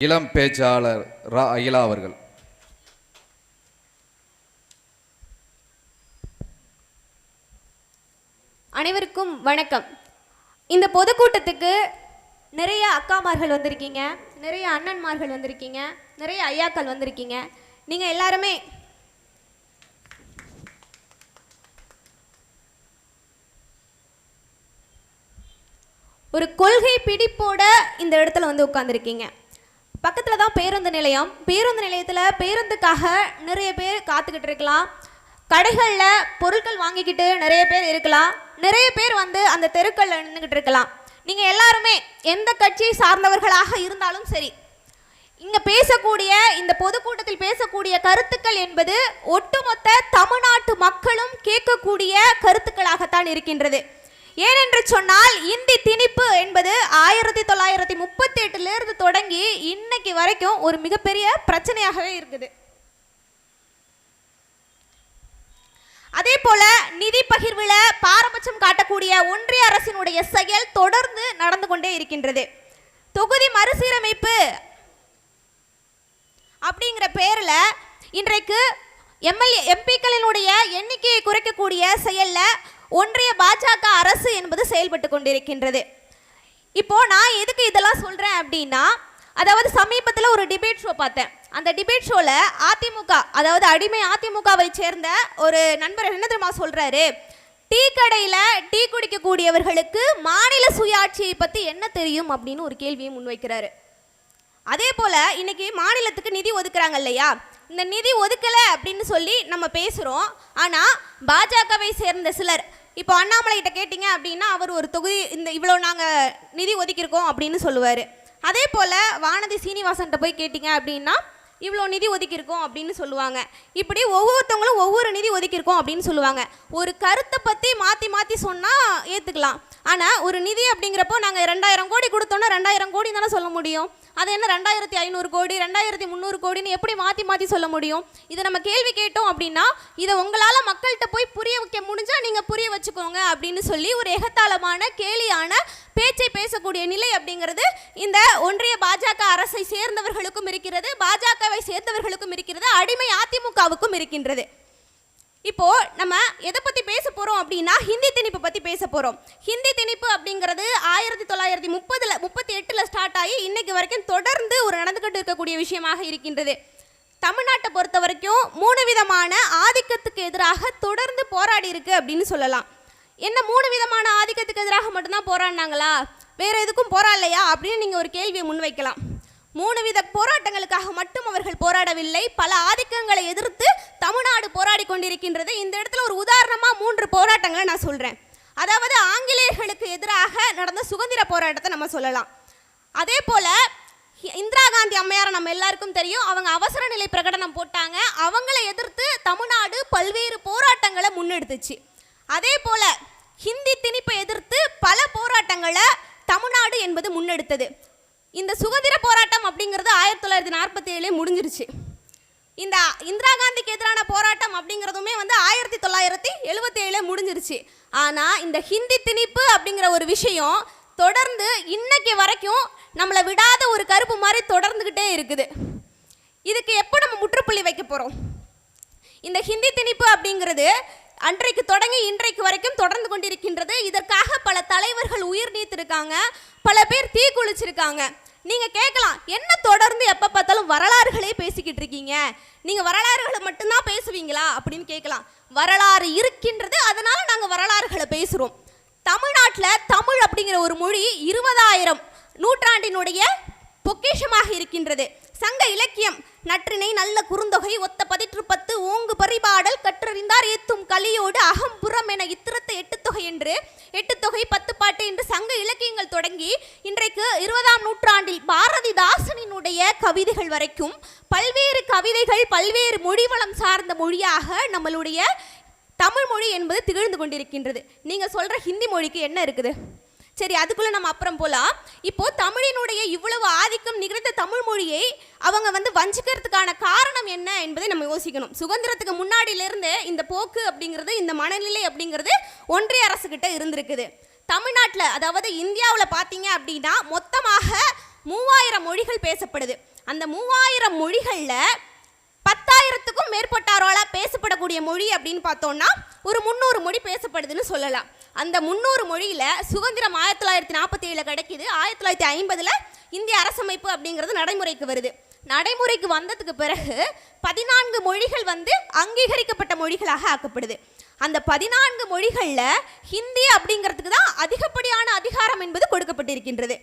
இளம் பேச்சாளர் ரா அகிலா அவர்கள். அனைவருக்கும் வணக்கம். இந்த பொதுக்கூட்டத்துக்கு நிறைய அக்காமார்கள் வந்திருக்கீங்க நிறைய அண்ணன்மார்கள் வந்திருக்கீங்க நிறைய ஐயாக்கள் வந்திருக்கீங்க. நீங்கள் எல்லாருமே ஒரு கொள்கை பிடிப்போட இந்த இடத்துல வந்து உட்காந்துருக்கீங்க பக்கத்தில் தான் பேருந்து நிலையம். பேருந்து நிலையத்தில் பேருந்துக்காக நிறைய பேர் காத்துக்கிட்டு இருக்கலாம். கடைகளில் பொருட்கள் வாங்கிக்கிட்டு நிறைய பேர் இருக்கலாம். நிறைய பேர் வந்து அந்த தெருக்களில் நின்றுக்கிட்டு இருக்கலாம். நீங்கள் எல்லாருமே எந்த கட்சியை சார்ந்தவர்களாக இருந்தாலும் சரி இங்கே பேசக்கூடிய இந்த பொதுக்கூட்டத்தில் பேசக்கூடிய கருத்துக்கள் என்பது ஒட்டுமொத்த தமிழ்நாட்டு மக்களும் கேட்கக்கூடிய கருத்துக்களாகத்தான் இருக்கின்றது. ஏனென்று சொன்னால் இந்தி திணிப்பு என்பது ஆயிரத்தி தொள்ளாயிரத்தி முப்பத்தி எட்டுல இருந்து தொடங்கி இன்னைக்கு வரைக்கும் ஒரு மிகப்பெரிய பிரச்சனையாகவே இருக்குது. அதே போல நிதி பகிர்வுல பாரபட்சம் காட்டக்கூடிய ஒன்றிய அரசினுடைய செயல் தொடர்ந்து நடந்து கொண்டே இருக்கின்றது. தொகுதி மறுசீரமைப்பு அப்படிங்கிற பேரில் இன்றைக்கு எம்எல்ஏ எம்பிக்களினுடைய எண்ணிக்கையை குறைக்கக்கூடிய செயலில் ஒன்றிய பாஜக அரசு என்பது செயல்பட்டு கொண்டிருக்கின்றது. இப்போ நான் எதுக்கு இதெல்லாம் சொல்கிறேன் அப்படின்னா அதாவது சமீபத்தில் ஒரு டிபேட் ஷோ பார்த்தேன். அந்த டிபேட் ஷோவில் அதிமுக அதாவது அடிமை அதிமுகவை சேர்ந்த ஒரு நண்பர் என்ன தெரியுமா சொல்கிறாரு டீ கடையில் டீ குடிக்கக்கூடியவர்களுக்கு மாநில சுயாட்சியை பற்றி என்ன தெரியும் அப்படின்னு ஒரு கேள்வியை முன்வைக்கிறாரு. அதே போல் இன்னைக்கு மாநிலத்துக்கு நிதி ஒதுக்குறாங்க இல்லையா? இந்த நிதி ஒதுக்கல அப்படின்னு சொல்லி நம்ம பேசுகிறோம் ஆனால் பாஜகவை சேர்ந்த சிலர் இப்போ அண்ணாமலை கிட்ட கேட்டிங்க அப்படின்னா அவர் ஒரு தொகுதி இந்த இவ்வளோ நாங்கள் நிதி ஒதுக்கியிருக்கோம் அப்படின்னு சொல்லுவார். அதே போல் வானதி சீனிவாசன்கிட்ட போய் கேட்டிங்க அப்படின்னா இவ்வளோ நிதி ஒதுக்கியிருக்கோம் அப்படின்னு சொல்லுவாங்க. இப்படி ஒவ்வொருத்தவங்களும் ஒவ்வொரு நிதி ஒதுக்கியிருக்கோம் அப்படின்னு சொல்லுவாங்க. ஒரு கருத்தை பற்றி மாற்றி மாற்றி சொன்னால் ஏற்றுக்கலாம் ஆனால் ஒரு நிதி அப்படிங்கிறப்போ நாங்கள் ரெண்டாயிரம் கோடி கொடுத்தோன்னா ரெண்டாயிரம் கோடி தானே சொல்ல முடியும். அது என்ன ரெண்டாயிரத்தி ஐநூறு கோடி ரெண்டாயிரத்தி முந்நூறு கோடின்னு எப்படி மாற்றி மாற்றி சொல்ல முடியும்? இதை நம்ம கேள்வி கேட்டோம் அப்படின்னா இதை உங்களால் மக்கள்கிட்ட போய் புரிய வைக்க முடிஞ்சால் நீங்கள் புரிய வச்சுக்கோங்க அப்படின்னு சொல்லி ஒரு எகத்தாளமான கேலியான பேச்சை பேசக்கூடிய நிலை அப்படிங்கிறது இந்த ஒன்றிய பாஜக அரசை சேர்ந்தவர்களுக்கும் இருக்கிறது. பாஜக பாஜகவை சேர்ந்தவர்களுக்கும் இருக்கிறது அடிமை அதிமுகவுக்கும் இருக்கின்றது. இப்போ நம்ம எதை பற்றி பேச போகிறோம் அப்படின்னா ஹிந்தி திணிப்பு பற்றி பேச போகிறோம் ஹிந்தி திணிப்பு அப்படிங்கிறது ஆயிரத்தி தொள்ளாயிரத்தி முப்பதில் முப்பத்தி எட்டில் ஸ்டார்ட் ஆகி இன்னைக்கு வரைக்கும் தொடர்ந்து ஒரு நடந்துக்கிட்டு இருக்கக்கூடிய விஷயமாக இருக்கின்றது. தமிழ்நாட்டை பொறுத்த வரைக்கும் மூணு விதமான ஆதிக்கத்துக்கு எதிராக தொடர்ந்து போராடி இருக்கு அப்படின்னு சொல்லலாம். என்ன மூணு விதமான ஆதிக்கத்துக்கு எதிராக மட்டும்தான் போராடினாங்களா? வேற எதுக்கும் போராடலையா அப்படின்னு நீங்கள் ஒரு கேள்வியை முன்வைக்கலாம். மூணு வித போராட்டங்களுக்காக மட்டும் அவர்கள் போராடவில்லை. பல ஆதிக்கங்களை எதிர்த்து தமிழ்நாடு போராடி கொண்டிருக்கின்றது. இந்த இடத்துல ஒரு உதாரணமாக மூன்று போராட்டங்களை நான் சொல்கிறேன் அதாவது ஆங்கிலேயர்களுக்கு எதிராக நடந்த சுதந்திர போராட்டத்தை நம்ம சொல்லலாம். அதே போல் இந்திரா காந்தி அம்மையாரை நம்ம எல்லாருக்கும் தெரியும். அவங்க அவசர நிலை பிரகடனம் போட்டாங்க. அவங்கள எதிர்த்து தமிழ்நாடு பல்வேறு போராட்டங்களை முன்னெடுத்துச்சு. அதே போல் ஹிந்தி திணிப்பை எதிர்த்து பல போராட்டங்களை தமிழ்நாடு என்பது முன்னெடுத்தது. இந்த சுதந்திர போராட்டம் அப்படிங்கிறது ஆயிரத்தி தொள்ளாயிரத்தி நாற்பத்தி ஏழுலே முடிஞ்சிருச்சு. இந்த இந்திரா காந்திக்கு எதிரான போராட்டம் அப்படிங்கிறதுமே வந்து ஆயிரத்தி தொள்ளாயிரத்தி எழுபத்தி ஏழுல முடிஞ்சிருச்சு. ஆனால் இந்த ஹிந்தி திணிப்பு அப்படிங்கிற ஒரு விஷயம் தொடர்ந்து இன்னைக்கு வரைக்கும் நம்மளை விடாத ஒரு கருப்பு மாதிரி தொடர்ந்துக்கிட்டே இருக்குது. இதுக்கு எப்போ நம்ம முற்றுப்புள்ளி வைக்க போகிறோம் இந்த ஹிந்தி திணிப்பு அப்படிங்கிறது அன்றைக்கு தொடங்கி இன்றைக்கு வரைக்கும் தொடர்ந்து கொண்டிருக்கின்றது. இதற்காக பல தலைவர்கள் உயிர் நீத்திருக்காங்க. பல பேர் தீ குளிச்சிருக்காங்க நீங்க கேட்கலாம் என்ன தொடர்ந்து எப்ப பார்த்தாலும் வரலாறுகளே பேசிக்கிட்டு இருக்கீங்க? நீங்க வரலாறுகளை மட்டும்தான் பேசுவீங்களா? அப்படின்னு கேட்கலாம். வரலாறு இருக்கின்றது அதனால நாங்க வரலாறுகளை பேசுறோம். தமிழ்நாட்டில் தமிழ் அப்படிங்கிற ஒரு மொழி இருபதாயிரம் நூற்றாண்டினுடைய பொக்கிஷமாக இருக்கின்றது. சங்க இலக்கியம். நற்றினை நல்ல குறுந்தொகை ஒத்த பதிற்று பத்து ஓங்கு பரிபாடல் கற்றறிந்தார் ஏத்தும் கலியோடு அகம்புறம் என இத்திரத்தை எட்டு தொகை என்று எட்டு தொகை பத்து பாட்டு என்று சங்க இலக்கியங்கள் தொடங்கி இன்றைக்கு இருபதாம் நூற்றாண்டில் பாரதிதாசனினுடைய கவிதைகள் வரைக்கும் பல்வேறு கவிதைகள் பல்வேறு மொழிவளம் சார்ந்த மொழியாக நம்மளுடைய தமிழ் மொழி என்பது திகழ்ந்து கொண்டிருக்கின்றது. நீங்கள் சொல்கிற ஹிந்தி மொழிக்கு என்ன இருக்குது? சரி அதுக்குள்ளே நம்ம அப்புறம் போலாம். இப்போ தமிழினுடைய இவ்வளவு ஆதிக்கம் நிகழ்ந்த தமிழ் மொழியை அவங்க வந்து வஞ்சிக்கிறதுக்கான காரணம் என்ன என்பதை நம்ம யோசிக்கணும். சுதந்திரத்துக்கு முன்னாடியிலிருந்து இந்த போக்கு அப்படிங்கிறது இந்த மனநிலை அப்படிங்கிறது ஒன்றிய அரசு கிட்ட இருந்திருக்குது. தமிழ்நாட்டில் அதாவது இந்தியாவில் பார்த்தீங்க அப்படின்னா மொத்தமாக மூவாயிரம் மொழிகள் பேசப்படுது. அந்த மூவாயிரம் மொழிகளில் பத்தாயிரத்துக்கும் மேற்பட்டாரோல பேசப்படக்கூடிய மொழி அப்படின்னு பார்த்தோம்னா ஒரு முந்நூறு மொழி பேசப்படுதுன்னு சொல்லலாம். அந்த முந்நூறு மொழியில் சுதந்திரம் ஆயிரத்தி தொள்ளாயிரத்தி நாற்பத்தி ஏழில் கிடைக்குது. ஆயிரத்தி தொள்ளாயிரத்தி ஐம்பதில் இந்திய அரசமைப்பு அப்படிங்கிறது நடைமுறைக்கு வருது. நடைமுறைக்கு வந்ததுக்கு பிறகு பதினான்கு மொழிகள் வந்து அங்கீகரிக்கப்பட்ட மொழிகளாக ஆக்கப்படுது. அந்த பதினான்கு மொழிகளில் ஹிந்தி அப்படிங்கிறதுக்கு தான் அதிகப்படியான அதிகாரம் என்பது கொடுக்கப்பட்டிருக்கின்றது.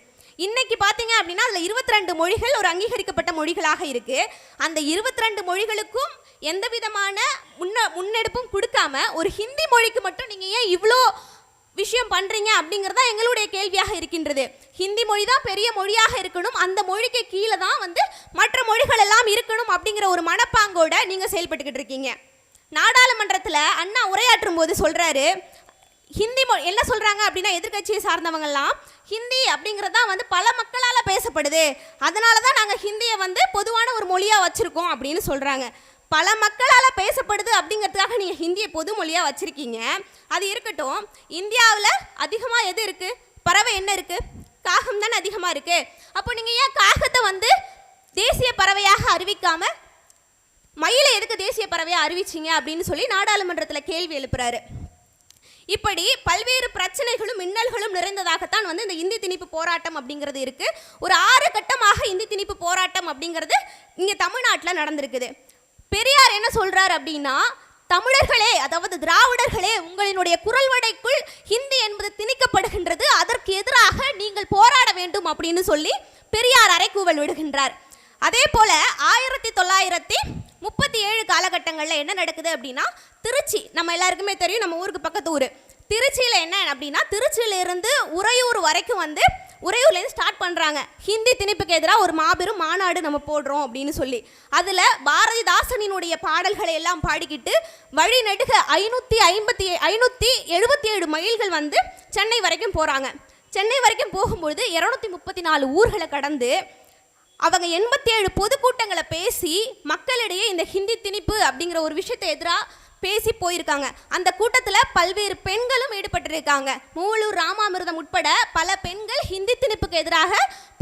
இன்னைக்கு பார்த்தீங்க அப்படின்னா அதில் இருபத்தி ரெண்டு மொழிகள் ஒரு அங்கீகரிக்கப்பட்ட மொழிகளாக இருக்கு. அந்த இருபத்தி ரெண்டு மொழிகளுக்கும் எந்த விதமான முன்ன முன்னெடுப்பும் கொடுக்காம ஒரு ஹிந்தி மொழிக்கு மட்டும் நீங்கள் ஏன் இவ்வளோ விஷயம் பண்ணுறீங்க அப்படிங்கிறதா எங்களுடைய கேள்வியாக இருக்கின்றது. ஹிந்தி மொழி தான் பெரிய மொழியாக இருக்கணும். அந்த மொழிக்கு கீழே தான் வந்து மற்ற மொழிகள் எல்லாம் இருக்கணும் அப்படிங்கிற ஒரு மனப்பாங்கோட நீங்கள் செயல்பட்டுக்கிட்டு இருக்கீங்க. நாடாளுமன்றத்தில் அண்ணா உரையாற்றும் போது சொல்கிறாரு ஹிந்தி மொழி என்ன சொல்கிறாங்க அப்படின்னா எதிர்க்கட்சியை சார்ந்தவங்கெல்லாம் ஹிந்தி அப்படிங்கிறது தான் வந்து பல மக்களால் பேசப்படுது. அதனால தான் நாங்கள் ஹிந்தியை வந்து பொதுவான ஒரு மொழியாக வச்சுருக்கோம் அப்படின்னு சொல்கிறாங்க பல மக்களால் பேசப்படுது அப்படிங்கிறதுக்காக நீங்கள் ஹிந்தியை பொது மொழியாக வச்சுருக்கீங்க. அது இருக்கட்டும். இந்தியாவில் அதிகமாக எது இருக்குது பறவை என்ன இருக்குது காகம் தானே அதிகமாக இருக்குது அப்போ நீங்கள் ஏன் காகத்தை வந்து தேசிய பறவையாக அறிவிக்காமல் மயிலை எதுக்கு தேசிய பறவையாக அறிவிச்சிங்க அப்படின்னு சொல்லி நாடாளுமன்றத்தில் கேள்வி எழுப்புறாரு. இப்படி பல்வேறு பிரச்சனைகளும் மின்னல்களும் நிறைந்ததாகத்தான் வந்து இந்த இந்தி திணிப்பு போராட்டம் அப்படிங்கிறது இருக்குது ஒரு ஆறு கட்டமாக இந்தி திணிப்பு போராட்டம் அப்படிங்கிறது இங்கே தமிழ்நாட்டில் நடந்திருக்குது. பெரியார் என்ன சொல்றார் அப்படின்னா தமிழர்களே அதாவது திராவிடர்களே உங்களினுடைய குரல் வடைக்குள் ஹிந்தி என்பது திணிக்கப்படுகின்றது. அதற்கு எதிராக நீங்கள் போராட வேண்டும் அப்படின்னு சொல்லி பெரியார் அறைக்கூவல் விடுகின்றார். அதே போல ஆயிரத்தி தொள்ளாயிரத்தி முப்பத்தி ஏழு காலகட்டங்களில் என்ன நடக்குது அப்படின்னா திருச்சி நம்ம எல்லாருக்குமே தெரியும் நம்ம ஊருக்கு பக்கத்து ஊர். திருச்சியில் என்ன அப்படின்னா திருச்சியிலிருந்து உறையூர் வரைக்கும் வந்து உறையூர்லேருந்து ஸ்டார்ட் பண்ணுறாங்க ஹிந்தி திணிப்புக்கு எதிராக ஒரு மாபெரும் மாநாடு நம்ம போடுறோம் அப்படின்னு சொல்லி. அதில் பாரதிதாசனினுடைய பாடல்களை எல்லாம் பாடிக்கிட்டு வழி நெடுக ஐநூற்றி ஐம்பத்தி ஐநூற்றி எழுபத்தி ஏழு மைல்கள் வந்து சென்னை வரைக்கும் போகிறாங்க சென்னை வரைக்கும் போகும்பொழுது இரநூத்தி முப்பத்தி நாலு ஊர்களை கடந்து அவங்க எண்பத்தி ஏழு பொதுக்கூட்டங்களை பேசி மக்களிடையே இந்த ஹிந்தி திணிப்பு அப்படிங்கிற ஒரு விஷயத்தை எதிராக பேசி போயிருக்காங்க. அந்த கூட்டத்தில் பல்வேறு பெண்களும் ஈடுபட்டிருக்காங்க. மூலூர் ராமாமிர்தம் உட்பட பல பெண்கள் ஹிந்தி திணிப்புக்கு எதிராக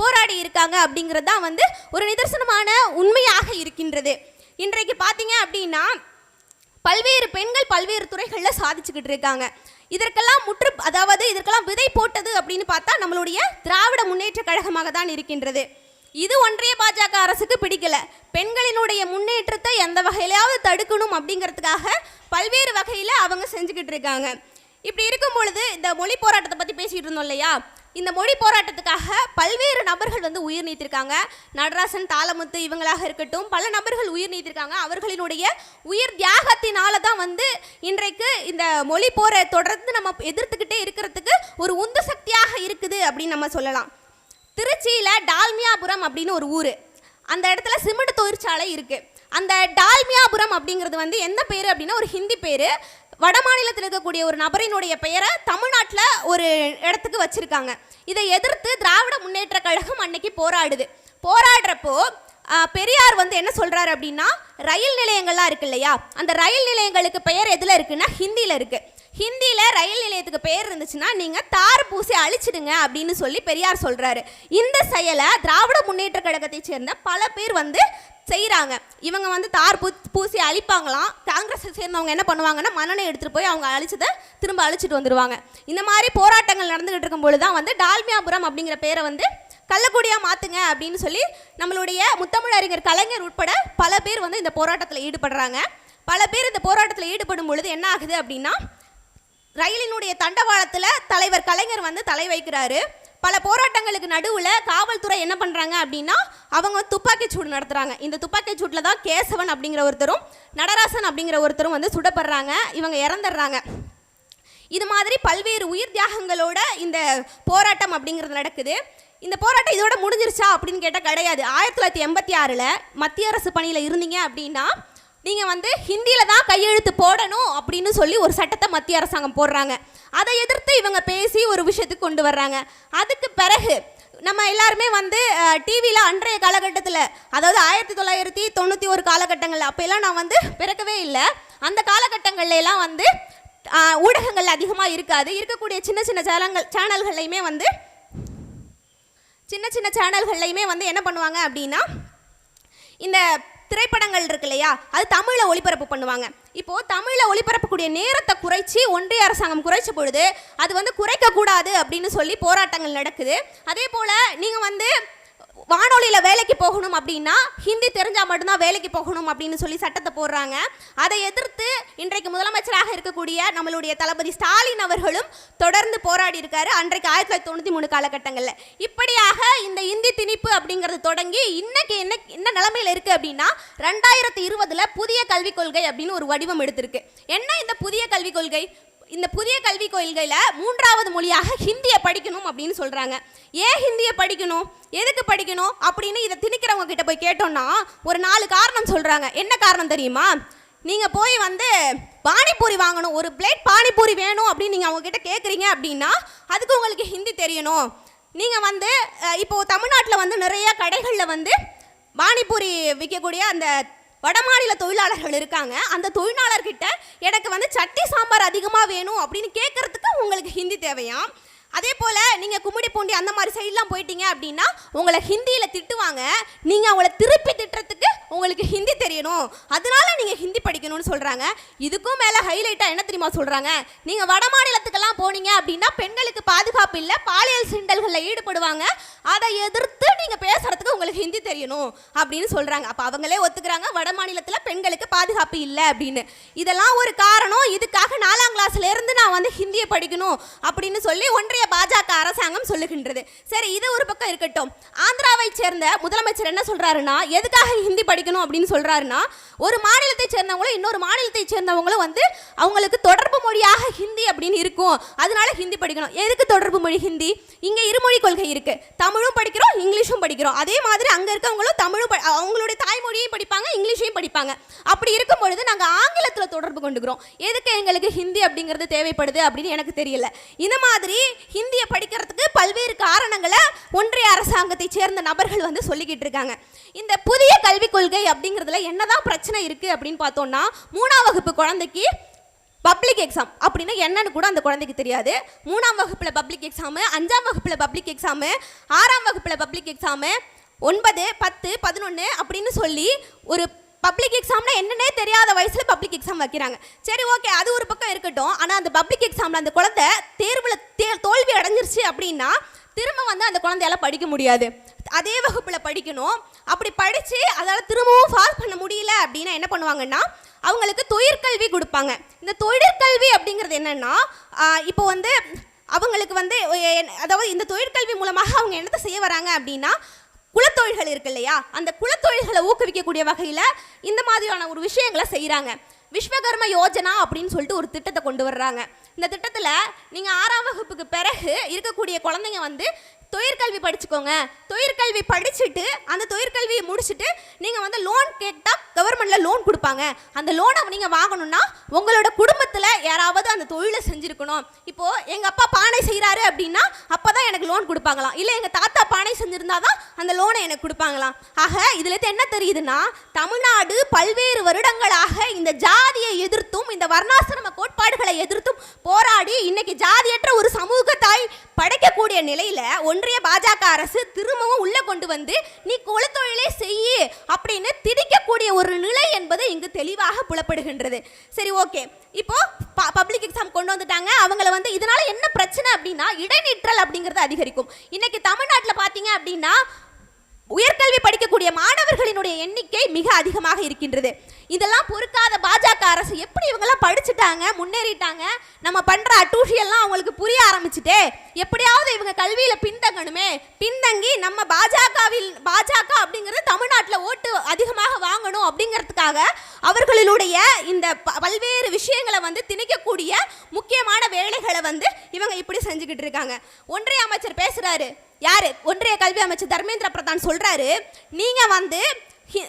போராடி இருக்காங்க அப்படிங்கிறது தான் வந்து ஒரு நிதர்சனமான உண்மையாக இருக்கின்றது. இன்றைக்கு பார்த்தீங்க அப்படின்னா பல்வேறு பெண்கள் பல்வேறு துறைகளில் சாதிச்சுக்கிட்டு இருக்காங்க. இதற்கெல்லாம் முற்று அதாவது இதற்கெல்லாம் விதை போட்டது அப்படின்னு பார்த்தா நம்மளுடைய திராவிட முன்னேற்ற கழகமாக தான் இருக்கின்றது. இது ஒன்றிய பாஜக அரசுக்கு பிடிக்கல. பெண்களினுடைய முன்னேற்றத்தை எந்த வகையிலாவது தடுக்கணும் அப்படிங்கிறதுக்காக பல்வேறு வகையில் அவங்க செஞ்சுக்கிட்டு இருக்காங்க. இப்படி இருக்கும் பொழுது இந்த மொழி போராட்டத்தை பற்றி பேசிகிட்டு இருந்தோம் இல்லையா? இந்த மொழி போராட்டத்துக்காக பல்வேறு நபர்கள் வந்து உயிர் நீத்திருக்காங்க. நடராசன் தாளமுத்து இவங்களாக இருக்கட்டும் பல நபர்கள் உயிர் நீத்திருக்காங்க. அவர்களினுடைய உயிர் தியாகத்தினால தான் வந்து இன்றைக்கு இந்த மொழி போரை தொடர்ந்து நம்ம எதிர்த்துக்கிட்டே இருக்கிறதுக்கு ஒரு உந்து சக்தியாக இருக்குது அப்படின்னு நம்ம சொல்லலாம். திருச்சியில் டால்மியாபுரம் அப்படின்னு ஒரு ஊர். அந்த இடத்துல சிமெண்ட் தொழிற்சாலை இருக்குது அந்த டால்மியாபுரம் அப்படிங்கிறது வந்து எந்த பேர் அப்படின்னா ஒரு ஹிந்தி பேர். வட மாநிலத்தில் இருக்கக்கூடிய ஒரு நபரினுடைய பெயரை தமிழ்நாட்டில் ஒரு இடத்துக்கு வச்சுருக்காங்க. இதை எதிர்த்து திராவிட முன்னேற்ற கழகம் அன்னைக்கு போராடுது. போராடுறப்போ பெரியார் வந்து என்ன சொல்கிறாரு அப்படின்னா ரயில் நிலையங்கள்லாம் இருக்கு இல்லையா? அந்த ரயில் நிலையங்களுக்கு பெயர் எதில் இருக்குன்னா ஹிந்தியில் இருக்குது ஹிந்தியில் ரயில் நிலையத்துக்கு பேர் இருந்துச்சுன்னா நீங்கள் தார் பூசி அழிச்சிடுங்க அப்படின்னு சொல்லி பெரியார் சொல்கிறாரு இந்த செயலை திராவிட முன்னேற்ற கழகத்தை சேர்ந்த பல பேர் வந்து செய்கிறாங்க இவங்க வந்து தார் பூ பூசி அழிப்பாங்களாம். காங்கிரஸை சேர்ந்தவங்க என்ன பண்ணுவாங்கன்னா மன்னனை எடுத்துகிட்டு போய் அவங்க அழிச்சதை திரும்ப அழிச்சிட்டு வந்துடுவாங்க இந்த மாதிரி போராட்டங்கள் நடந்துகிட்டு இருக்கும்பொழுது தான் வந்து டால்மியாபுரம் அப்படிங்கிற பேரை வந்து கள்ளக்கூடியாக மாற்றுங்க அப்படின்னு சொல்லி நம்மளுடைய முத்தமிழ் அறிஞர் கலைஞர் உட்பட பல பேர் வந்து இந்த போராட்டத்தில் ஈடுபடுறாங்க. பல பேர் இந்த போராட்டத்தில் ஈடுபடும் பொழுது என்ன ஆகுது அப்படின்னா ரயிலினுடைய தண்டவாளத்தில் தலைவர் கலைஞர் வந்து தலை வைக்கிறாரு. பல போராட்டங்களுக்கு நடுவில் காவல்துறை என்ன பண்ணுறாங்க அப்படின்னா அவங்க துப்பாக்கி துப்பாக்கிச் சூடு நடத்துகிறாங்க இந்த துப்பாக்கி சூட்டில் தான் கேசவன் அப்படிங்கிற ஒருத்தரும் நடராசன் அப்படிங்கிற ஒருத்தரும் வந்து சுடப்படுறாங்க. இவங்க இறந்துடுறாங்க. இது மாதிரி பல்வேறு உயிர் தியாகங்களோட இந்த போராட்டம் அப்படிங்கிறது நடக்குது. இந்த போராட்டம் இதோட முடிஞ்சிருச்சா அப்படின்னு கேட்டால் கிடையாது. ஆயிரத்தி தொள்ளாயிரத்தி எண்பத்தி ஆறில் மத்திய அரசு பணியில் இருந்தீங்க அப்படின்னா நீங்கள் வந்து ஹிந்தியில் தான் கையெழுத்து போடணும் அப்படின்னு சொல்லி ஒரு சட்டத்தை மத்திய அரசாங்கம் போடுறாங்க. அதை எதிர்த்து இவங்க பேசி ஒரு விஷயத்துக்கு கொண்டு வர்றாங்க. அதுக்கு பிறகு நம்ம எல்லாருமே வந்து டிவியில் அன்றைய காலகட்டத்தில் அதாவது ஆயிரத்தி தொள்ளாயிரத்தி தொண்ணூற்றி ஒரு காலகட்டங்கள் அப்போல்லாம் நான் வந்து பிறக்கவே இல்லை. அந்த காலகட்டங்கள்லாம் வந்து ஊடகங்கள் அதிகமாக இருக்காது. இருக்கக்கூடிய சின்ன சின்ன சேனல்கள் சேனல்கள்லையுமே வந்து சின்ன சின்ன சேனல்கள்லையுமே வந்து என்ன பண்ணுவாங்க அப்படின்னா இந்த திரைப்படங்கள் இருக்கு இல்லையா? அது தமிழில் ஒளிபரப்பு பண்ணுவாங்க. இப்போது தமிழில் ஒளிபரப்பக்கூடிய நேரத்தை குறைச்சி ஒன்றிய அரசாங்கம் குறைச்ச பொழுது அது வந்து குறைக்கக்கூடாது அப்படின்னு சொல்லி போராட்டங்கள் நடக்குது. அதே போல் நீங்கள் வந்து வானொலியில் வேலைக்கு போகணும் அப்படின்னா ஹிந்தி தெரிஞ்சால் மட்டும்தான் வேலைக்கு போகணும் அப்படின்னு சொல்லி சட்டத்தை போடுறாங்க. அதை எதிர்த்து இன்றைக்கு முதலமைச்சராக இருக்கக்கூடிய நம்மளுடைய தளபதி ஸ்டாலின் அவர்களும் தொடர்ந்து போராடி இருக்காரு. அன்றைக்கு ஆயிரத்தி தொள்ளாயிரத்தி தொண்ணூற்றி மூணு காலகட்டங்களில். இப்படியாக இந்த இந்தி திணிப்பு அப்படிங்கிறது தொடங்கி இன்னைக்கு என்ன என்ன நிலைமையில இருக்கு அப்படின்னா ரெண்டாயிரத்தி இருபதில் புதிய கல்விக் கொள்கை அப்படின்னு ஒரு வடிவம் எடுத்திருக்கு. என்ன இந்த புதிய கல்விக் கொள்கை? இந்த புதிய கல்விக் கோயில்களில் மூன்றாவது மொழியாக ஹிந்தியை படிக்கணும் அப்படின்னு சொல்கிறாங்க ஏன் ஹிந்தியை படிக்கணும்? எதுக்கு படிக்கணும்? அப்படின்னு இதை திணிக்கிறவங்க கிட்ட போய் கேட்டோம்னா ஒரு நாலு காரணம் சொல்கிறாங்க என்ன காரணம் தெரியுமா? நீங்கள் போய் வந்து பானிபூரி வாங்கணும். ஒரு பிளேட் பானிபூரி வேணும் அப்படின்னு நீங்கள் அவங்க கேட்குறீங்க அப்படின்னா அதுக்கு உங்களுக்கு ஹிந்தி தெரியணும். நீங்கள் வந்து இப்போது தமிழ்நாட்டில் வந்து நிறைய கடைகளில் வந்து பானிபூரி விற்கக்கூடிய அந்த வடமாநில தொழிலாளர்கள் இருக்காங்க. அந்த தொழிலாளர்கிட்ட எனக்கு வந்து சட்டி சாம்பார் அதிகமாக வேணும் அப்படின்னு கேட்கறதுக்கு உங்களுக்கு ஹிந்தி தேவையாம். அதே போல் நீங்கள் கும்மிடி பூண்டி அந்த மாதிரி சைட்லாம் போயிட்டீங்க அப்படின்னா உங்களை ஹிந்தியில் திட்டுவாங்க. நீங்கள் அவங்கள திருப்பி திட்டுறதுக்கு உங்களுக்கு ஹிந்தி தெரியணும். அதனால நீங்கள் ஹிந்தி படிக்கணும்னு சொல்கிறாங்க இதுக்கும் மேலே ஹைலைட்டாக என்ன தெரியுமா சொல்கிறாங்க நீங்கள் வட மாநிலத்துக்கெல்லாம் போனீங்க அப்படின்னா பெண்களுக்கு பாதுகாப்பு இல்லை பாலியல் சிண்டல்களில் ஈடுபடுவாங்க. அதை எதிர்த்து நீங்கள் பேசுகிறதுக்கு உங்களுக்கு ஹிந்தி தெரியணும் அப்படின்னு சொல்கிறாங்க அப்போ அவங்களே ஒத்துக்கிறாங்க வட மாநிலத்தில் பெண்களுக்கு பாதுகாப்பு இல்லை அப்படின்னு. இதெல்லாம் ஒரு காரணம். இதுக்காக நாலாம் கிளாஸ்ல இருந்து நான் வந்து ஹிந்தியை படிக்கணும் அப்படின்னு சொல்லி ஒன்றிய பாஜக அரசாங்கம் சொல்லுகின்றது. சரி இது ஒரு பக்கம் இருக்கட்டும். ஆந்திராவை சேர்ந்த முதலமைச்சர் என்ன சொல்றாருன்னா எதுக்காக ஹிந்தி படிக்கணும்? அப்படின்னு சொல்றாருன்னா ஒரு மாநிலத்தை சேர்ந்தவங்களும் இன்னொரு மாநிலத்தை சேர்ந்தவங்களும் வந்து அவங்களுக்கு தொடர்பு மொழியாக ஹிந்தி அப்படின்னு இருக்கும். அதனால ஹிந்தி படிக்கணும். எதுக்கு தொடர்பு மொழி ஹிந்தி? இங்கே இருமொழி கொள்கை இருக்கு. தமிழும் படிக்கிறோம் இங்கிலீஷும் படிக்கிறோம். அதே மாதிரி அங்க இருக்கவங்களும் தமிழும் ப- அவங்களுடைய தாய்மொழியையும் படிப்பாங்க இங்கிலீஷையும் படிப்பாங்க. அப்படி இருக்கும் பொழுது நாங்கள் ஆங்கிலத்தில் தொடர்பு கொண்டுக்கிறோம். எதுக்கு எங்களுக்கு ஹிந்தி அப்படிங்கிறது தேவைப்படுது அப்படின்னு எனக்கு தெரியல. இந்த மாதிரி ஹிந்தியை படிக்கிறதுக்கு பல்வேறு காரணங்களை ஒன்றிய அரசாங்கத்தை சேர்ந்த நபர்கள் வந்து சொல்லிக்கிட்டு இருக்காங்க. இந்த புதிய கல்விக் கொள்கை அப்படிங்கிறதுல என்னதான் பிரச்சனை இருக்கு அப்படின்னு பார்த்தோம்னா மூணாம் வகுப்பு குழந்தைக்கு பப்ளிக் எக்ஸாம் அப்படின்னா என்னன்னு கூட அந்த குழந்தைக்கு தெரியாது. மூணாம் வகுப்பில் பப்ளிக் எக்ஸாமு அஞ்சாம் வகுப்பில் பப்ளிக் எக்ஸாமு ஆறாம் வகுப்பில் பப்ளிக் எக்ஸாமு ஒன்பது பத்து பதினொன்று அப்படின்னு சொல்லி ஒரு பப்ளிக் எக்ஸாம்னா என்னன்னே தெரியாத வயசுல பப்ளிக் எக்ஸாம் வைக்கிறாங்க. சரி ஓகே அது ஒரு பக்கம் இருக்கட்டும். ஆனால் அந்த பப்ளிக் எக்ஸாமில் அந்த குழந்தை தேர்வில் தே தோல்வி அடைஞ்சிருச்சு அப்படின்னா திரும்ப வந்து அந்த குழந்தையால படிக்க முடியாது. அதே வகுப்பில் படிக்கணும். அப்படி படித்து அதால் திரும்பவும் பாஸ் பண்ண முடியல அப்படின்னா என்ன பண்ணுவாங்கன்னா அவங்களுக்கு தொழிற்கல்வி கொடுப்பாங்க. இந்த தொழிற்கல்வி அப்படிங்கிறது என்னென்னா இப்போ வந்து அவங்களுக்கு வந்து அதாவது இந்த தொழிற்கல்வி மூலமாக அவங்க என்னத்தை செய்ய வராங்க அப்படின்னா குலத்தொழில்கள் இருக்கு இல்லையா? அந்த குலத்தொழில்களை ஊக்குவிக்கக்கூடிய வகையில் இந்த மாதிரியான ஒரு விஷயங்களை செய்கிறாங்க விஸ்வகர்ம யோஜனா அப்படின்னு சொல்லிட்டு ஒரு திட்டத்தை கொண்டு வர்றாங்க. இந்த திட்டத்தில் நீங்கள் ஆறாம் வகுப்புக்கு பிறகு இருக்கக்கூடிய குழந்தைங்க வந்து தொழிற்கல்வி படிச்சுக்கோங்க. தொழிற்கல்வி படிச்சுட்டு அந்த தொழிற்கல்வியை முடிச்சுட்டு நீங்கள் வந்து லோன் கேட்டால் கவர்மெண்ட்டில் லோன் கொடுப்பாங்க. அந்த லோனை நீங்கள் வாங்கணும்னா உங்களோட குடும்பத்தில் யாராவது அந்த தொழிலை செஞ்சுருக்கணும். இப்போது எங்கள் அப்பா பானை செய்கிறாரு அப்படின்னா எனக்கு லோன் கொடுப்பாங்களாம். இல்லை எங்கள் தாத்தா பானை செஞ்சுருந்தா தான் அந்த லோனை எனக்கு கொடுப்பாங்களாம். ஆக இதுலேருந்து என்ன தெரியுதுன்னா தமிழ்நாடு பல்வேறு வருடங்களாக இந்த ஜாதியை எதிர்த்தும் இந்த வர்ணாசிரம கோட்பாடுகளை எதிர்த்தும் போராடி இன்னைக்கு ஜாதியற்ற ஒரு சமூகத்தாய் படைக்கக்கூடிய நிலையில ஒன்றிய பாஜக அரசு திரும்பவும் உள்ள கொண்டு வந்து நீ குலத்தொழிலே செய்யி அப்படின்னு திணிக்கக்கூடிய ஒரு நிலை என்பது இங்கு தெளிவாக புலப்படுகின்றது. சரி ஓகே. இப்போ பப்ளிக் எக்ஸாம் கொண்டு வந்துட்டாங்க. அவங்கள வந்து இதனால என்ன பிரச்சனை அப்படின்னா இடைநிற்றல் அப்படிங்கிறது அதிகரிக்கும். இன்னைக்கு தமிழ்நாட்டில் பார்த்தீங்க அப்படின்னா உயர்கல்வி படிக்கக்கூடிய மாணவர்களினுடைய எண்ணிக்கை மிக அதிகமாக இருக்கின்றது. இதெல்லாம் பொறுக்காத பாஜக அரசு எப்படி இவங்கெல்லாம் படிச்சுட்டாங்க முன்னேறிட்டாங்க நம்ம பண்ற அட்டூழியெல்லாம் அவங்களுக்கு புரிய ஆரம்பிச்சுட்டே எப்படியாவது இவங்க கல்வியில பின்தங்கணுமே. பின்தங்கி நம்ம பாஜகவில் பாஜக அப்படிங்கிறது தமிழ்நாட்டில் ஓட்டு அதிகமாக வாங்கணும் அப்படிங்கிறதுக்காக அவர்களுடைய இந்த ப- பல்வேறு விஷயங்களை வந்து திணிக்கக்கூடிய முக்கியமான வேலைகளை வந்து இவங்க இப்படி செஞ்சுக்கிட்டு இருக்காங்க. ஒன்றிய அமைச்சர் பேசுறாரு. யாரு? ஒன்றிய கல்வி அமைச்சர் தர்மேந்திர பிரதான் சொல்றாரு. நீங்க வந்து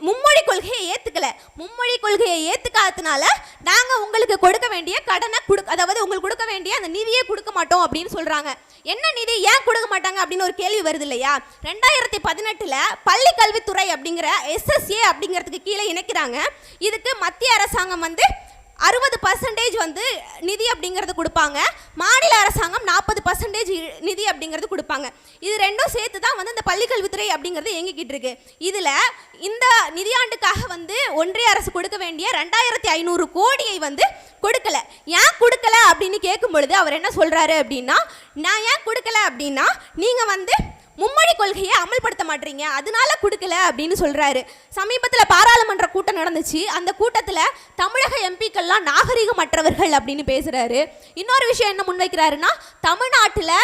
மும்மொழி கொள்கையை ஏத்துக்கல. மும்மொழி கொள்கையை ஏத்துக்காததுனால நாங்க உங்களுக்கு கொடுக்க வேண்டிய கடனை கொடு அதாவது உங்களுக்கு கொடுக்க வேண்டிய அந்த நிதியை கொடுக்க மாட்டோம் அப்படின்னு சொல்றாங்க. என்ன நிதி ஏன் கொடுக்க மாட்டாங்க அப்படின்னு ஒரு கேள்வி வருது இல்லையா? ரெண்டாயிரத்தி பதினெட்டுல பள்ளி கல்வித்துறை அப்படிங்கிற எஸ்எஸ்ஏ அப்படிங்கிறதுக்கு கீழே இணைக்கிறாங்க. இதுக்கு மத்திய அரசாங்கம் வந்து அறுபது பர்சன்டேஜ் வந்து நிதி அப்படிங்கிறது கொடுப்பாங்க. மாநில அரசாங்கம் நாற்பது பர்சன்டேஜ் நிதி அப்படிங்கிறது கொடுப்பாங்க. இது ரெண்டும் சேர்த்து தான் வந்து இந்த பள்ளிக்கல்வித்துறை அப்படிங்கிறது இயங்கிக்கிட்டு இருக்கு. இதில் இந்த நிதியாண்டுக்காக வந்து ஒன்றிய அரசு கொடுக்க வேண்டிய ரெண்டாயிரத்தி ஐநூறு கோடியை வந்து கொடுக்கல. ஏன் கொடுக்கல அப்படின்னு கேட்கும் பொழுது அவர் என்ன சொல்றாரு அப்படின்னா நான் ஏன் கொடுக்கல அப்படின்னா நீங்க வந்து மும்மொழி கொள்கையை அமல்படுத்த மாட்டீங்க. அதனால கொடுக்கல அப்படின்னு சொல்றாரு. சமீபத்தில் பாராளுமன்ற கூட்டம் நடந்துச்சு. அந்த கூட்டத்தில் தமிழக எம்பிக்கள்லாம் நாகரிகமற்றவர்கள் அப்படின்னு பேசுறாரு. இன்னொரு விஷயம் என்ன முன்வைக்கிறாருன்னா தமிழ்நாட்டில்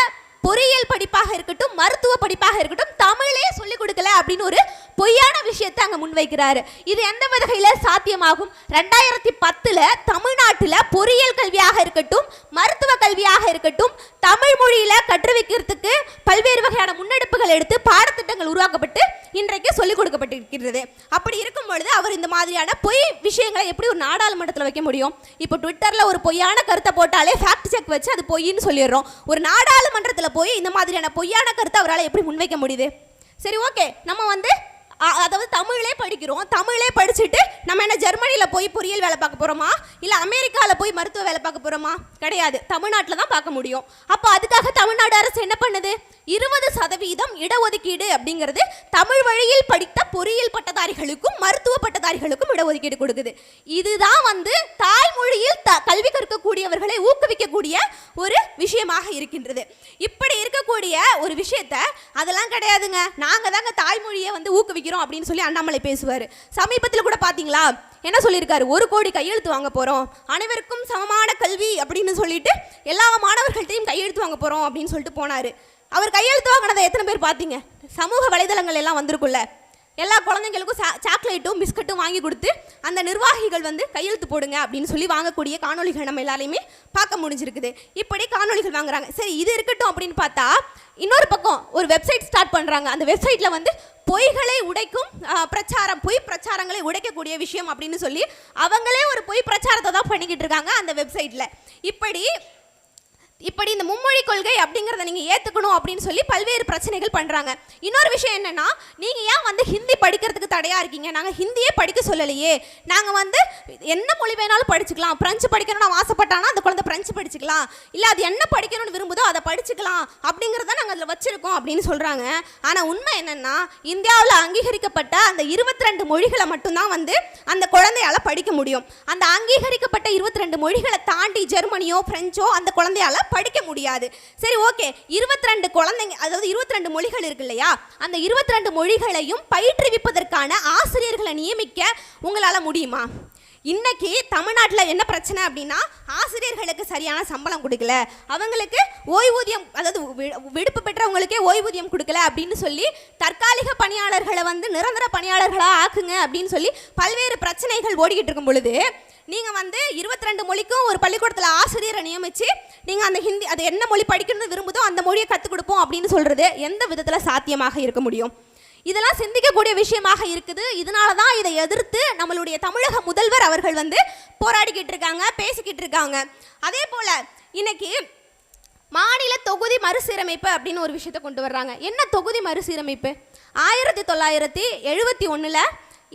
பொறியியல் படிப்பாக இருக்கட்டும் மருத்துவ படிப்பாக இருக்கட்டும் தமிழே சொல்லிக் கொடுக்கல அப்படின்னு ஒரு பொய்யான விஷயத்தை அங்கே முன்வைக்கிறாரு. இது எந்த வகையில் சாத்தியமாகும்? ரெண்டாயிரத்தி பத்தில் தமிழ்நாட்டில் பொறியியல் கல்வியாக இருக்கட்டும் மருத்துவ கல்வியாக இருக்கட்டும் தமிழ் மொழியில் கற்றுவிக்கிறதுக்கு பல்வேறு வகையான முன்னெடுப்புகள் எடுத்து பாடத்திட்டங்கள் உருவாக்கப்பட்டு இன்றைக்கு சொல்லிக் கொடுக்கப்பட்டிருக்கிறது. அப்படி இருக்கும் பொழுது அவர் இந்த மாதிரியான பொய் விஷயங்களை எப்படி ஒரு நாடாளுமன்றத்தில் வைக்க முடியும்? இப்போ ட்விட்டரில் ஒரு பொய்யான கருத்தை போட்டாலே ஃபேக்ட் செக் வச்சு அது பொய்ன்னு சொல்லிடுறோம். ஒரு நாடாளுமன்றத்தில் போய் இந்த மாதிரியான பொய்யான கருத்தை அவரால் எப்படி முன்வைக்க முடியுது? சரி ஓகே நம்ம வந்து அதாவது தமிழே படிக்கிறோம். தமிழே படிச்சுட்டு நம்ம என்ன ஜெர்மனியில் போய் பொறியியல் வேலை பார்க்க போகிறோமா இல்லை அமெரிக்காவில் போய் மருத்துவ வேலை பார்க்க போகிறோமா கிடையாது. தமிழ்நாட்டில் தான் பார்க்க முடியும். அப்போ அதுக்காக தமிழ்நாடு அரசு என்ன பண்ணுது? இருபது சதவீதம் இடஒதுக்கீடு அப்படிங்கிறது தமிழ் வழியில் படித்த பொறியியல் பட்டதாரிகளுக்கும் மருத்துவ பட்டதாரிகளுக்கும் இடஒதுக்கீடு கொடுக்குது. இதுதான் வந்து தாய்மொழியில் த கல்வி கற்கக்கூடியவர்களை ஊக்குவிக்கக்கூடிய ஒரு விஷயமாக இருக்கின்றது. இப்படி இருக்கக்கூடிய ஒரு விஷயத்த அதெல்லாம் கிடையாதுங்க. நாங்கள் தாங்க தாய்மொழியை வந்து வைக்கிறோம் அப்படின்னு சொல்லி அண்ணாமலை பேசுவார். சமீபத்தில் கூட பார்த்தீங்களா என்ன சொல்லியிருக்காரு? ஒரு கோடி கையெழுத்து வாங்க போகிறோம் அனைவருக்கும் சமமான கல்வி அப்படின்னு சொல்லிட்டு எல்லா மாணவர்கள்ட்டையும் கையெழுத்து வாங்க போகிறோம் அப்படின்னு சொல்லிட்டு போனார். அவர் கையெழுத்து வாங்கினதை எத்தனை பேர் பார்த்தீங்க சமூக வலைதளங்கள் எல்லாம் வந்திருக்குல்ல எல்லா குழந்தைங்களுக்கும் சா சாக்லேட்டும் பிஸ்கட்டும் வாங்கி கொடுத்து அந்த நிர்வாகிகள் வந்து கையெழுத்து போடுங்க அப்படின்னு சொல்லி வாங்கக்கூடிய காணொளிகள் நம்ம எல்லாரையுமே பார்க்க முடிஞ்சிருக்குது. இப்படி காணொளிகள் வாங்குறாங்க. சரி இது இருக்கட்டும் அப்படின்னு பார்த்தா இன்னொரு பக்கம் ஒரு வெப்சைட் ஸ்டார்ட் பண்ணுறாங்க அந்த வெப்சைட்டில் வந்து பொய்களை உடைக்கும் பிரச்சாரம் பொய் பிரச்சாரங்களை உடைக்கக்கூடிய விஷயம் அப்படின்னு சொல்லி அவங்களே ஒரு பொய் பிரச்சாரத்தை தான் பண்ணிக்கிட்டு இருக்காங்க அந்த வெப்சைட்டில் இப்படி இப்படி இந்த மும்மொழி கொள்கை அப்படிங்கிறத நீங்கள் ஏற்றுக்கணும் அப்படின்னு சொல்லி பல்வேறு பிரச்சனைகள் பண்ணுறாங்க இன்னொரு விஷயம் என்னென்னா நீங்கள் ஏன் வந்து ஹிந்தி படிக்கிறதுக்கு தடையாக இருக்கீங்க? நாங்கள் ஹிந்தியே படிக்க சொல்லலையே. நாங்கள் வந்து என்ன மொழி வேணாலும் படிச்சுக்கலாம். பிரெஞ்சு படிக்கணும்னு ஆசைப்பட்டானா அந்த குழந்தை பிரெஞ்சு படிச்சுக்கலாம். இல்லை அது என்ன படிக்கணும்னு விரும்புதோ அதை படிச்சுக்கலாம். அப்படிங்கிறத நாங்கள் அதில் வச்சுருக்கோம் அப்படின்னு சொல்கிறாங்க ஆனால் உண்மை என்னென்னா இந்தியாவில் அங்கீகரிக்கப்பட்ட அந்த இருபத்தி ரெண்டு மொழிகளை மட்டும்தான் வந்து அந்த குழந்தையால் படிக்க முடியும். அந்த அங்கீகரிக்கப்பட்ட இருபத்தி ரெண்டு மொழிகளை தாண்டி ஜெர்மனியோ பிரெஞ்சோ அந்த குழந்தையால் படிக்க முடியாது. சரி ஓகே. இருபத்தி ரெண்டு குழந்தைங்க அதாவது இருபத்தி ரெண்டு மொழிகள் இருக்கு இல்லையா அந்த இருபத்தி ரெண்டு மொழிகளையும் பயிற்றுவிப்பதற்கான ஆசிரியர்களை நியமிக்க உங்களால முடியுமா? இன்னைக்கு தமிழ்நாட்டில் என்ன பிரச்சனை அப்படின்னா ஆசிரியர்களுக்கு சரியான சம்பளம் கொடுக்கல. அவங்களுக்கு ஓய்வூதியம் அதாவது விடுப்பு பெற்றவங்களுக்கே ஓய்வூதியம் கொடுக்கல அப்படின்னு சொல்லி தற்காலிக பணியாளர்களை வந்து நிரந்தர பணியாளர்களாக ஆக்குங்க அப்படின்னு சொல்லி பல்வேறு பிரச்சனைகள் ஓடிக்கிட்டு இருக்கும் பொழுது நீங்கள் வந்து இருபத்தி ரெண்டு மொழிக்கும் ஒரு பள்ளிக்கூடத்தில் ஆசிரியரை நியமித்து நீங்கள் அந்த ஹிந்தி அது என்ன மொழி படிக்கணும்னு விரும்புதோ அந்த மொழியை கற்றுக் கொடுப்போம் அப்படின்னு சொல்கிறது எந்த விதத்தில் சாத்தியமாக இருக்க முடியும்? இதெல்லாம் சிந்திக்கக்கூடிய விஷயமாக இருக்குது. இதனால தான் இதை எதிர்த்து நம்மளுடைய தமிழக முதல்வர் அவர்கள் வந்து போராடிக்கிட்டு இருக்காங்க பேசிக்கிட்டு இருக்காங்க. அதே போல் இன்னைக்கு மாநில தொகுதி மறுசீரமைப்பு அப்படின்னு ஒரு விஷயத்தை கொண்டு வர்றாங்க. என்ன தொகுதி மறுசீரமைப்பு? ஆயிரத்தி தொள்ளாயிரத்தி எழுபத்தி ஒன்றில்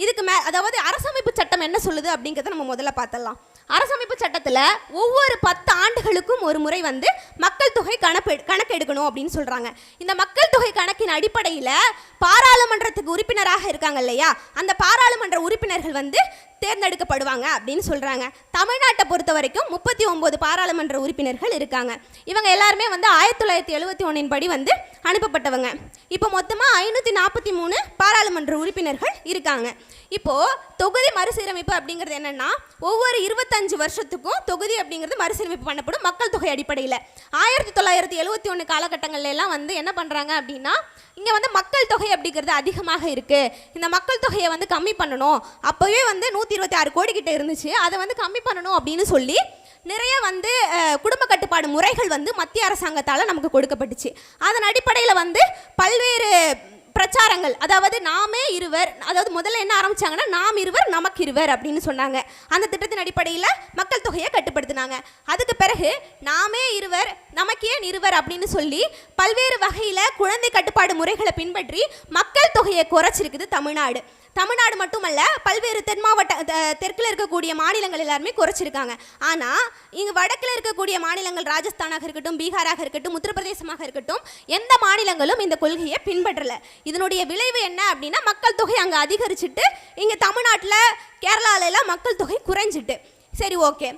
இதுக்கு மே அதாவது அரசமைப்பு சட்டம் என்ன சொல்லுது அப்படிங்கிறத நம்ம முதல்ல பார்த்தலாம் அரசமைப்பு சட்டத்தில் ஒவ்வொரு பத்து ஆண்டுகளுக்கும் ஒரு முறை வந்து மக்கள் தொகை கணப்பு கணக்கு எடுக்கணும் அப்படின்னு சொல்கிறாங்க இந்த மக்கள் தொகை கணக்கின் அடிப்படையில் பாராளுமன்றத்துக்கு உறுப்பினராக இருக்காங்க இல்லையா? அந்த பாராளுமன்ற உறுப்பினர்கள் வந்து தேர்ந்தெடுக்கப்படுவாங்க அப்படின்னு சொல்கிறாங்க தமிழ்நாட்டை பொறுத்த வரைக்கும் முப்பத்தி ஒம்பது பாராளுமன்ற உறுப்பினர்கள் இருக்காங்க. இவங்க எல்லாருமே வந்து ஆயிரத்தி தொள்ளாயிரத்தி எழுபத்தி ஒன்றின் படி வந்து அனுப்பப்பட்டவங்க. இப்போ மொத்தமாக ஐநூற்றி நாற்பத்தி மூணு பாராளுமன்ற உறுப்பினர்கள் இருக்காங்க. இப்போது தொகுதி மறுசீரமைப்பு அப்படிங்கிறது என்னென்னா ஒவ்வொரு இருபத்தஞ்சு வருஷத்துக்கும் தொகுதி அப்படிங்கிறது மறுசீரமைப்பு பண்ணப்படும் மக்கள் தொகை அடிப்படையில். ஆயிரத்தி தொள்ளாயிரத்தி எழுபத்தி ஒன்று காலகட்டங்கள்ல எல்லாம் வந்து என்ன பண்ணுறாங்க அப்படின்னா இங்கே வந்து மக்கள் தொகை அப்படிங்கிறது அதிகமாக இருக்குது இந்த மக்கள் தொகையை வந்து கம்மி பண்ணணும். அப்போவே வந்து நூற்றி இருபத்தி ஆறு கோடி கிட்ட இருந்துச்சு. அதை வந்து கம்மி பண்ணணும் அப்படின்னு சொல்லி நிறைய வந்து குடும்ப கட்டுப்பாடு முறைகள் வந்து மத்திய அரசாங்கத்தால் நமக்கு கொடுக்கப்பட்டுச்சு. அதன் அடிப்படையில் வந்து பல்வேறு பிரச்சாரங்கள். அதாவது நாமே இருவர் அதாவது முதல்ல என்ன ஆரம்பிச்சாங்கன்னா நாம் இருவர் நமக்கு இருவர் அப்படின்னு சொன்னாங்க. அந்த திட்டத்தின் அடிப்படையில் மக்கள் தொகையை கட்டுப்படுத்தினாங்க. அதுக்கு பிறகு நாமே இருவர் நமக்கே இருவர் அப்படின்னு சொல்லி பல்வேறு வகையில் குழந்தை கட்டுப்பாடு முறைகளை பின்பற்றி மக்கள் தொகையை குறைச்சிருக்குது தமிழ்நாடு. தமிழ்நாடு மட்டுமல்ல பல்வேறு தென் மாவட்ட தெற்கில் இருக்கக்கூடிய மாநிலங்கள் எல்லாருமே குறைச்சிருக்காங்க. ஆனால் இங்கே வடக்கில் இருக்கக்கூடிய மாநிலங்கள் ராஜஸ்தானாக இருக்கட்டும் பீகாராக இருக்கட்டும் உத்தரப்பிரதேசமாக இருக்கட்டும் எந்த மாநிலங்களும் இந்த கொள்கையை பின்பற்றல. இதனுடைய விளைவு என்ன அப்படின்னா மக்கள் தொகை அங்கே அதிகரிச்சுட்டு இங்கே தமிழ்நாட்டில் கேரளாவிலலாம் மக்கள் தொகை குறைஞ்சிட்டு. சரி ஓகே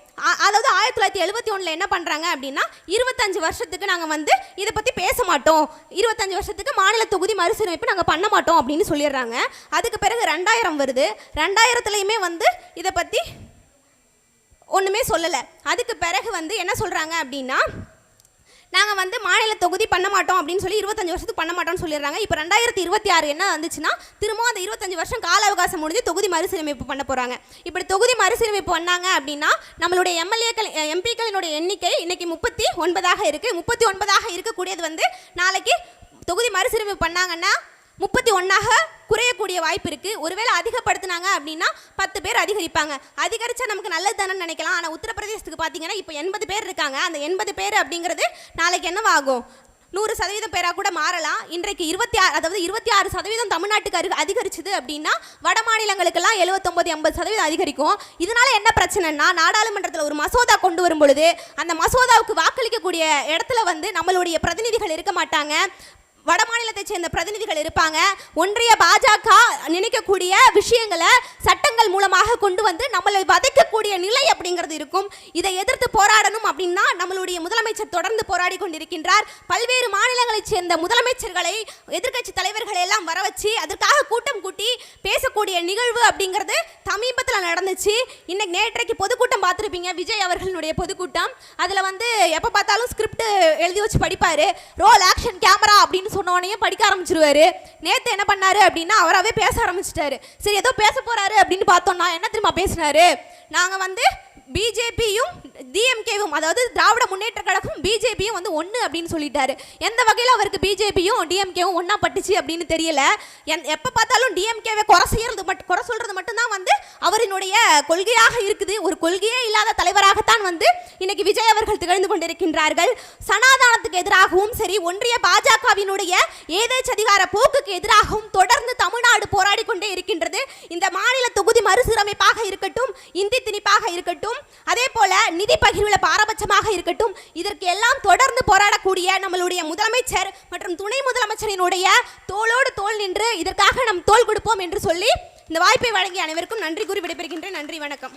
அதாவது ஆயிரத்தி தொள்ளாயிரத்தி எழுபத்தி ஒன்றில் என்ன பண்ணுறாங்க அப்படின்னா இருபத்தஞ்சு வருஷத்துக்கு நாங்கள் வந்து இதை பற்றி பேச மாட்டோம். இருபத்தஞ்சு வருஷத்துக்கு மாநில தொகுதி மறுசீரமைப்பு நாங்கள் பண்ண மாட்டோம் அப்படின்னு சொல்லிடுறாங்க. அதுக்கு பிறகு ரெண்டாயிரம் வருது. ரெண்டாயிரத்துலையுமே வந்து இதை பற்றி ஒன்றுமே சொல்லலை. அதுக்கு பிறகு வந்து என்ன சொல்கிறாங்க அப்படின்னா நாங்கள் வந்து மாநில தொகுதி பண்ண மாட்டோம் அப்படின்னு சொல்லி இருபத்தஞ்சு வருஷத்துக்கு பண்ண மாட்டோம்னு சொல்லிடுறாங்க. இப்போ ரெண்டாயிரத்தி இருபத்தி ஆறு என்ன வந்துச்சுன்னா திரும்பவும் அந்த இருபத்தஞ்சு வருஷம் கால அவகாசம் முடிஞ்சு தொகுதி மறுசீரமைப்பு பண்ண போகிறாங்க இப்படி தொகுதி மறுசீரமைப்பு பண்ணாங்க அப்படின்னா நம்மளுடைய எம்எல்ஏக்கள் எம்பிக்களினுடைய எண்ணிக்கை இன்னைக்கு முப்பத்தி ஒன்பதாக இருக்குது முப்பத்தி ஒன்பதாக இருக்கக்கூடியது வந்து நாளைக்கு தொகுதி மறுசீரமைப்பு பண்ணாங்கன்னா முப்பத்தி ஒன்றாக குறையக்கூடிய வாய்ப்பு இருக்குது ஒருவேளை அதிகப்படுத்துனாங்க அப்படின்னா பத்து பேர் அதிகரிப்பாங்க. அதிகரிச்சா நமக்கு நல்லது தானே நினைக்கலாம். ஆனால் உத்தரப்பிரதேசத்துக்கு பார்த்தீங்கன்னா இப்போ எண்பது பேர் இருக்காங்க. அந்த எண்பது பேர் அப்படிங்கிறது நாளைக்கு என்னவாகும்? நூறு சதவீதம் பேராக கூட மாறலாம். இன்றைக்கு இருபத்தி ஆறு அதாவது இருபத்தி ஆறு சதவீதம் தமிழ்நாட்டுக்கு அரு அதிகரிச்சுது அப்படின்னா வட மாநிலங்களுக்கெல்லாம் எழுபத்தொம்பது எண்பது சதவீதம் அதிகரிக்கும். இதனால என்ன பிரச்சனைனா நாடாளுமன்றத்தில் ஒரு மசோதா கொண்டு வரும் பொழுது அந்த மசோதாவுக்கு வாக்களிக்கக்கூடிய இடத்துல வந்து நம்மளுடைய பிரதிநிதிகள் இருக்க மாட்டாங்க. வட மாநிலத்தை சேர்ந்த பிரதிநிதிகள் இருப்பாங்க. ஒன்றிய பாஜக நினைக்கக்கூடிய விஷயங்களை சட்டங்கள் மூலமாக கொண்டு வந்து நம்மளை வதைக்கக்கூடிய நிலை அப்படிங்கிறது இருக்கும். இதை எதிர்த்து போராடணும் அப்படின்னா நம்மளுடைய முதலமைச்சர் தொடர்ந்து போராடி கொண்டிருக்கின்றார். பல்வேறு மாநிலங்களைச் சேர்ந்த முதலமைச்சர்களை எதிர்க்கட்சி தலைவர்களை எல்லாம் வர வச்சு அதற்காக கூட்டம் கூட்டி பேசக்கூடிய நிகழ்வு அப்படிங்கிறது சமீபத்தில் நடந்துச்சு. இன்னைக்கு நேற்றைக்கு பொதுக்கூட்டம் பார்த்துருப்பீங்க. விஜய் அவர்களுடைய பொதுக்கூட்டம். அதில் வந்து எப்போ பார்த்தாலும் ஸ்கிரிப்ட் எழுதி வச்சு படிப்பார். ரோல் ஆக்ஷன் கேமரா அப்படின்னு சொன்ன உடனே படிக்க ஆரம்பிச்சிருவாரு. நேத்து என்ன பண்ணாரு அப்படின்னா அவராகவே பேச ஆரம்பிச்சிட்டாரு. சரி ஏதோ பேச போறாரு அப்படின்னு பார்த்தோம்னா என்ன தெரியுமா பேசினாரு? நாங்கள் வந்து பிஜேபியும் டிஎம்கேவும் அதாவது திராவிட முன்னேற்ற கழகம் பிஜேபியும் வந்து ஒன்று அப்படின்னு சொல்லிட்டாரு. எந்த வகையில் அவருக்கு பிஜேபியும் டிஎம்கேவும் ஒன்றா பட்டுச்சு அப்படின்னு தெரியல. என் எப்போ பார்த்தாலும் டிஎம்கேவை குறை செய்யறது மட்டும் குறை சொல்கிறது மட்டும்தான் வந்து அவரினுடைய கொள்கையாக இருக்குது. ஒரு கொள்கையே இல்லாத தலைவராகத்தான் வந்து இன்னைக்கு விஜய் அவர்கள் திகழ்ந்து கொண்டிருக்கின்றார்கள். சனாதானத்துக்கு எதிராகவும் சரி ஒன்றிய பாஜகவினுடைய ஏதேச்சதிகார போக்குக்கு எதிராகவும் தொடர்ந்து தமிழ்நாடு போராடி கொண்டே இருக்கின்றது. இந்த மாநில தொகுதி மறுசீரமைப்பாக இருக்கட்டும் இந்தி திணிப்பாக இருக்கட்டும் அதே போல நிதி பகிர்வுல பாரபட்சமாக இருக்கட்டும். இதற்கு எல்லாம் தொடர்ந்து போராடக்கூடிய நம்மளுடைய முதலமைச்சர் மற்றும் துணை முதலமைச்சரினுடைய தோளோடு தோல் நின்று இதற்காக நம் தோல் கொடுப்போம் என்று சொல்லி இந்த வாய்ப்பை வழங்கிய அனைவருக்கும் நன்றி கூறி விடைபெறுகின்றேன். நன்றி வணக்கம்.